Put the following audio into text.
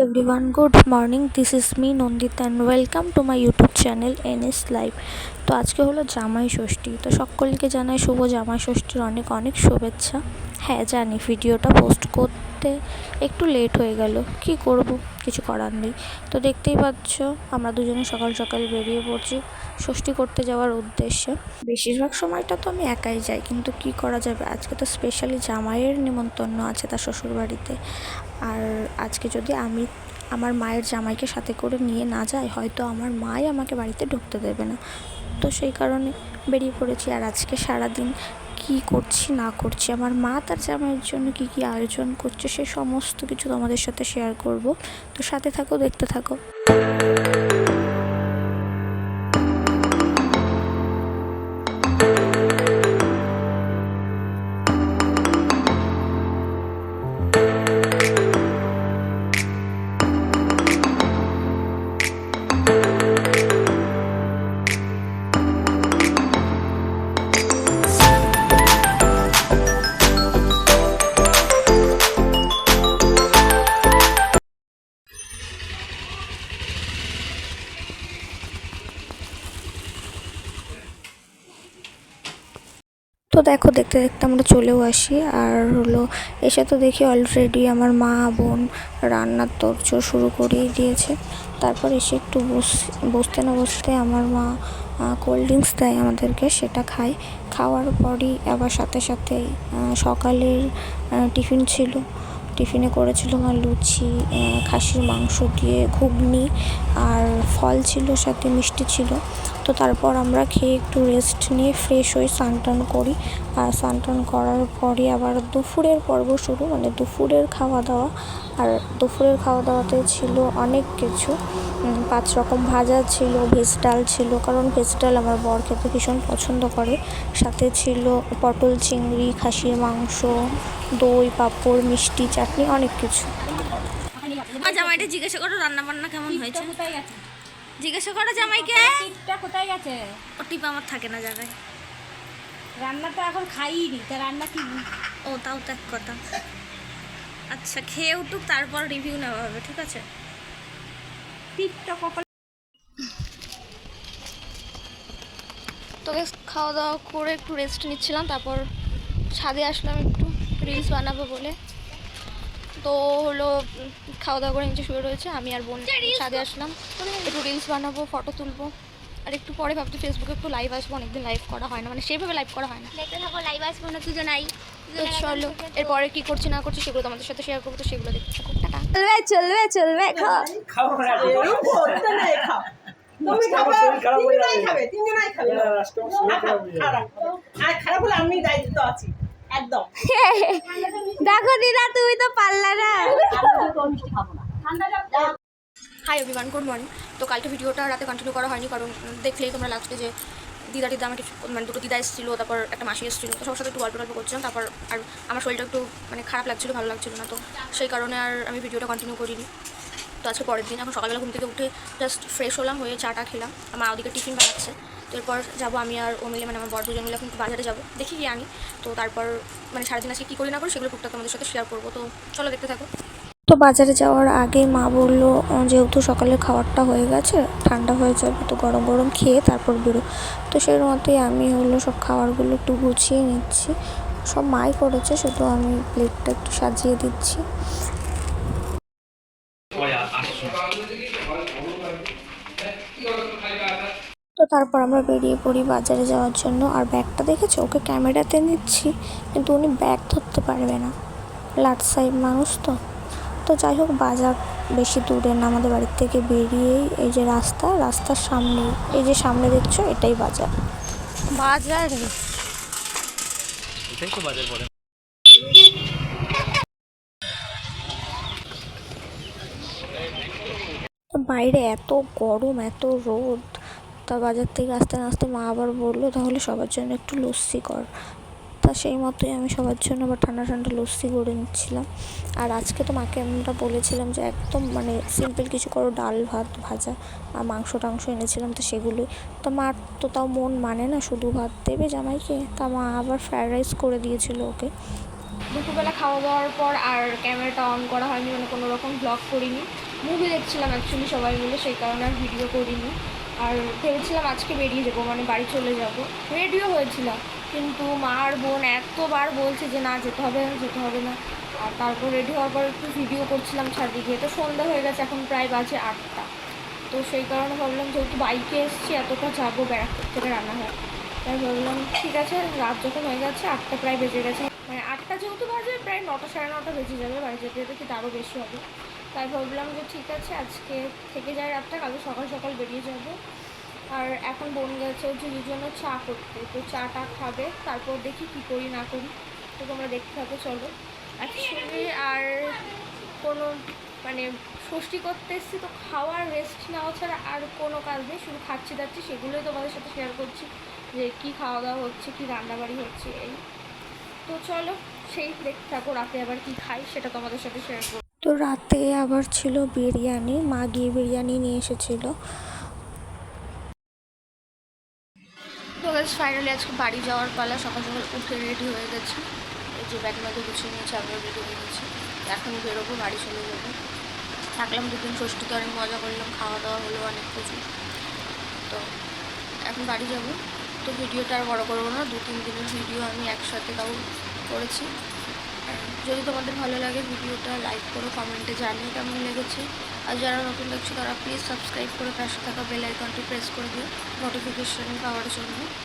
everyone, good morning. This is me Nandita and welcome to my YouTube channel NS Live. তো আজকে হলো জামাই ষষ্ঠী তো সকলকে জানাই শুভ জামাই ষষ্ঠীর অনেক অনেক শুভেচ্ছা হ্যাঁ জানি ভিডিওটা পোস্ট করতে একটু লেট হয়ে গেল। কি করব? কিছু করার নেই। তো দেখতেই পাচ্ছ, আমরা দুজনে সকাল সকাল বেরিয়ে পড়ছি ষষ্ঠী করতে যাওয়ার উদ্দেশ্যে। বেশিরভাগ সময়টা তো আমি একাই যাই, কিন্তু কি করা যাবে? আজকে তো স্পেশালি জামাইয়ের নিমন্ত্রণ আছে তার শ্বশুরবাড়িতে। আর আজকে যদি আমি আমার মায়ের জামাইকে সাথে করে নিয়ে না যাই, হয়তো আমার মাই আমাকে বাড়িতে ঢুকতে দেবে না। তো সেই কারণে বেরিয়ে পড়েছি। আর আজকে সারাদিন কি করছি, না করছি, আমার মা তার জামাইয়ের জন্য কি কি আয়োজন করছে, সে সমস্ত কিছু তোমাদের সাথে শেয়ার করব। তো সাথে থাকো, দেখতে থাকো। দেখো, দেখতে দেখতে আমরা চলেও আসি। আর হলো, এসে তো দেখি অলরেডি আমার মা, বোন রান্নার তোড়জোড় শুরু করেই দিয়েছে। তারপর এসে একটু বস, বসতে না বসতে আমার মা কোল্ড ড্রিঙ্কস দেয় আমাদেরকে, সেটা খাই খাওয়ার পরই আবার সাথে সাথে সকালের টিফিন ছিল। টিফিনে করেছিল আমার লুচি খাসির মাংস দিয়ে ঘুগনি, আর ফল ছিল, সাথে মিষ্টি ছিল। তো তারপর আমরা খেয়ে একটু রেস্ট নিয়ে ফ্রেশ হয়ে স্নান করি। আর স্নান করার পরে আবার দুপুরের পর্ব শুরু মানে দুপুরের খাওয়া দাওয়া আর দুপুরের খাওয়া দাওয়াতে ছিল অনেক কিছু। পাঁচ রকম ভাজা ছিল, ভেজ ডাল ছিল, কারণ ভেজ ডাল আমার বর খেতে ভীষণ পছন্দ করে। সাথে ছিল পটল চিংড়ি, খাসির মাংস, দই, পাঁপড়, মিষ্টি, চাটনি, অনেক কিছু। আমার জামাইটা জিজ্ঞাসা করো রান্না বান্না কেমন হয়েছে? জিজ্ঞাসা করো জামাইকে। টিপটা কোথায় গেছে? ও টিপ আমার থাকে না জায়গায় রান্না তো এখন খাইনি তা রান্না কি ও তাও তো এক কথা। আচ্ছা খেয়ে উঠুক তারপর রিভিউ নেওয়া হবে ঠিক আছে? টিপটা কপাল তো guys, খাওয়া দাওয়া করে একটু রেস্ট নিচ্ছিলাম তারপর ছাদে আসলাম একটু রিলস বানাবো বলে। তো হলো খাওয়া দাওয়া করে নিচে শুয়ে রয়েছে আমি আর বোন ছাদে আসলাম। একটু রিলস বানাবো ফটো তুলবো। আর একটু পরে ভাবছি ফেসবুকে একটু লাইভ আসব অনেকদিন লাইভ করা হয় না মানে সেভাবে লাইভ করা হয় না। দেখতে থাকো লাইভ আসব না দুজনাই। তো চলো এরপরে কি করছি না করছি সেগুলো তোমাদের সাথে শেয়ার করব তো সেগুলো দেখতে থাকো। টাটা। চলবে চলবে চলবে খারাপ হলে আমি দায়িত্ব আছি। একদম। দেখো দিদা তুমি তো পারলা না। হাই এভরিওয়ান গুড মর্নিং তো কালকে ভিডিওটা রাতে কন্টিনিউ করা হয়নি কারণ দেখলেই তোমরা লাস্টে যে দিদা দিদা আমার মানে দুটো দিদা এসেছিল তারপর একটা মাসি এসেছিল। তো সবার সাথে একটু গল্প গল্প করছিলাম তারপর আর আমার শরীরটা একটু মানে খারাপ লাগছিল ভালো লাগছিল না। তো সেই কারণে আর আমি ভিডিওটা কন্টিনিউ করিনি। তো আজকে পরের দিন এখন সকালবেলা ঘুম থেকে উঠে জাস্ট ফ্রেশ হলাম হয়ে চাটা খেলাম। আমার ওদিকে টিফিন বানাচ্ছে। এরপর যাব আমি আর ও মিলে মানে আমার বর দুজন মিলে এখন বাজারে যাব। দেখি কি আনি। তো তারপর মানে সারাদিন আজকে কী করি না করি সেগুলো টুকটাক তোমাদের সাথে শেয়ার করব। তো চলো দেখতে থাকো। তো বাজারে যাওয়ার আগে মা বলল যেহেতু সকালের খাবারটা হয়ে গেছে, ঠান্ডা হয়ে যাবে তো গরম গরম খেয়ে তারপর বেরো। তো সেই মতোই আমি হলো সব খাবারগুলো একটু গুছিয়ে নিচ্ছি। সব মাই করেছে, শুধু আমি প্লেটটা একটু সাজিয়ে দিচ্ছি। তারপর আমরা বেরিয়ে পড়ি বাজারে যাওয়ার জন্য। আর ব্যাগটা দেখেছ? ওকে ক্যামেরাতে নিচ্ছি কিন্তু উনি ব্যাগ ধরতে পারবে না। লাট সাইড মানুষ তো। তো যাই হোক বাজার বেশি দূরে না আমাদের বাড়ির থেকে বেরিয়েই এই যে রাস্তা রাস্তার সামনে এই যে সামনে দেখছ এটাই বাজার। বাজার? এটাই তো বাজার পড়ে বাইরে এত গরম এত রোদ। তা বাজার থেকে আসতে আসতে মা আবার বলল, তাহলে সবার জন্য একটু লস্যি কর। তা সেই মতোই আমি সবার জন্য আবার ঠান্ডা ঠান্ডা লস্যি করে নিচ্ছিলাম। আর আজকে তো মাকে আমরা বলেছিলাম যে একদম মানে সিম্পল কিছু করো, ডাল ভাত ভাজা আর মাংস টাংস এনেছিলাম তো সেগুলোই। তো মার তো তাও মন মানে না শুধু ভাত দেবে জামাইকে? তা মা আবার ফ্রায়েড রাইস করে দিয়েছিল ওকে। দুপুরবেলা খাওয়া দাওয়ার পর আর ক্যামেরাটা অন করা হয়নি মানে কোনো রকম ব্লগ করিনি। মুভি দেখছিলাম অ্যাকচুয়ালি সবাই মিলে, সেই কারণে আর ভিডিও করিনি। আর ভেবেছিলাম আজকে বেরিয়ে যাব মানে বাড়ি চলে যাব। রেডিও হয়েছিলাম কিন্তু মা আর বোন এতবার বলছে যে না, যেতে হবে যেতে হবে না। আর তারপর রেডি হওয়ার পর একটু ভিডিও করছিলাম গিয়ে তো সন্ধ্যা হয়ে গেছে, এখন প্রায় বাজে আটটা। তো সেই কারণে ভাবলাম যেহেতু বাইকে এসেছি, এতটা যাব ব্যারাকপুর থেকে রান্না হয় তাই ভাবলাম, ঠিক আছে, রাত যখন হয়ে গেছে, আটটা প্রায় বেজে গেছে। মানে আটটা যেহেতু বাজে, প্রায় নটা, সাড়ে নটা বেজে যাবে, বাড়ি যেতে যেতে, কিন্তু আরও বেশি হবে। তাই ভাবলাম যে ঠিক আছে, আজকে থেকে যায় রাতটা, কালকে সকাল সকাল বেরিয়ে যাব। আর এখন বোন গেছে যে জন্য চা করতে, তো চাটা খাবে, তারপর দেখি কী করি, না করি। তো তোমরা দেখতে থাকো, চলো। অ্যাকচুয়ালি আর কোনো মানে ষষ্ঠী করতে এসেছি, তো খাওয়ার রেস্ট নেওয়া ছাড়া আর কোনো কাজ নেই, শুধু খাচ্ছি দাচ্ছি, সেগুলোই তোমাদের সাথে শেয়ার করছি, যে কী খাওয়া দাওয়া হচ্ছে, কী রান্নাবাড়ি হচ্ছে, এই। তো চলো, সেই দেখতে থাকো, রাতে আবার কি খাই, সেটা তোমাদের সাথে শেয়ার করব তো রাতে আবার ছিল বিরিয়ানি, মা গিয়ে বিরিয়ানি নিয়ে এসেছিল। তো ফাইনালি আজকে বাড়ি যাওয়ার পালা, সকাল সকাল উঠে রেডি হয়ে গেছি। এই যে ব্যাগ মধ্যে গুছিয়ে নিয়েছি আবার রেডি হয়ে গেছি। এখন বেরোবো, বাড়ি চলে যাব। থাকলাম দুদিন ষষ্ঠীতে অনেক মজা করলাম খাওয়া দাওয়া হলো অনেক কিছু। তো এখন বাড়ি যাব। তো ভিডিওটা আর বড়ো করব না দু তিন দিনের ভিডিও আমি একসাথে তাও করেছি। যদি তোমাদের ভালো লাগে ভিডিওটা লাইক করো, কমেন্টে জানিয়ে কেমন লেগেছে। আর যারা নতুন দেখছ তারা প্লিজ সাবস্ক্রাইব করে পাশে থাকা বেল আইকনটি প্রেস করে দিও নোটিফিকেশন পাওয়ার জন্য।